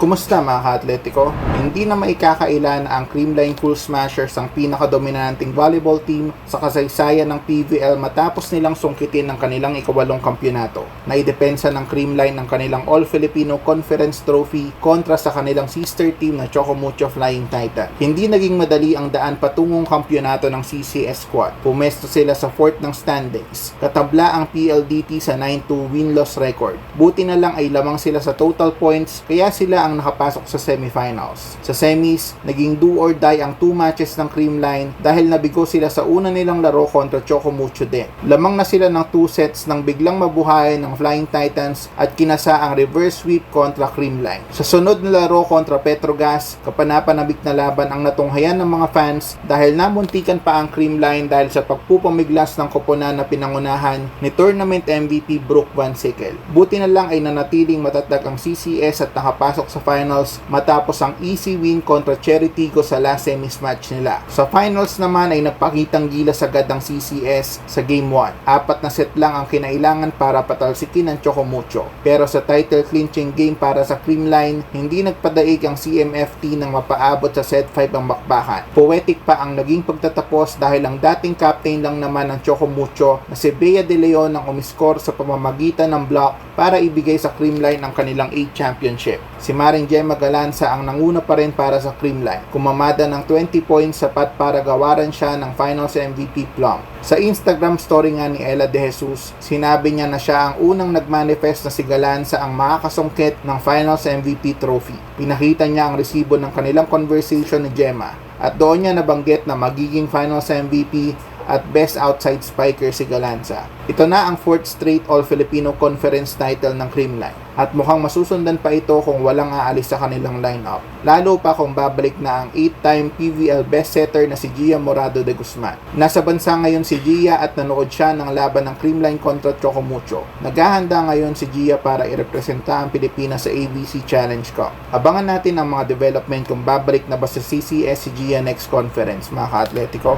Kumusta mga ka-atletico? Hindi na maikakaila na ang Creamline Cool Smashers ang pinakadominanting volleyball team sa kasaysayan ng PVL matapos nilang sungkitin ang kanilang ikawalong kampyonato. Naidepensa ng Creamline ang kanilang All-Filipino Conference Trophy kontra sa kanilang sister team na Chocomucho Flying Titan. Hindi naging madali ang daan patungong kampyonato ng CCS squad. Pumesto sila sa fourth ng standings. Katabla ang PLDT sa 9-2 win-loss record. Buti na lang ay lamang sila sa total points kaya sila ang nakapasok sa semifinals. Sa semis, naging do or die ang two matches ng Creamline dahil nabigo sila sa una nilang laro kontra Chocomucho din. Lamang na sila ng two sets nang biglang mabuhay ng Flying Titans at kinasa ang reverse sweep kontra Creamline. Sa sunod na laro kontra Petrogas, kapanapanabik na laban ang natunghayan ng mga fans dahil namuntikan pa ang Creamline dahil sa pagpupamiglas ng koponan na pinangunahan ni tournament MVP Brooke Van Sickle. Buti na lang ay nanatiling matatag ang CCS at nakapasok sa finals matapos ang easy win kontra Cherry Tigo sa last semis match nila. Sa finals naman ay nagpakitang gilas agad ang CCS sa game 1. Apat na set lang ang kinailangan para patalsikin ang Chocomucho. Pero sa title clinching game para sa Creamline, hindi nagpadaig ang CMFT nang mapaabot sa set 5 ang bakbakan. Poetic pa ang naging pagtatapos dahil ang dating captain lang naman ng Chocomucho na si Bea De Leon ang umiskor sa pamamagitan ng block para ibigay sa Creamline ang kanilang 8 championship. Si Maring Gemma Galanza ang nanguna pa rin para sa Creamline. Kumamada ng 20 points sapat para gawaran siya ng Finals MVP Plum. Sa Instagram story nga ni Ella De Jesus, sinabi niya na siya ang unang nagmanifest na si Galanza ang makakasungkit ng Finals MVP trophy. Pinakita niya ang resibo ng kanilang conversation ni Gemma at doon niya nabanggit na magiging Finals MVP at Best Outside Spiker si Galanza. Ito na ang fourth straight All-Filipino Conference title ng Creamline at mukhang masusundan pa ito kung walang aalis sa kanilang lineup. Lalo pa kung babalik na ang 8-time PVL best setter na si Gia Morado de Guzman. Nasa bansa ngayon si Gia at nanood siya ng laban ng Creamline kontra Chocomucho. Naghahanda ngayon si Gia para irepresenta ang Pilipinas sa ABC Challenge Cup. Abangan natin ang mga development kung babalik na ba sa CCS si Gia next conference mga ka-atletico.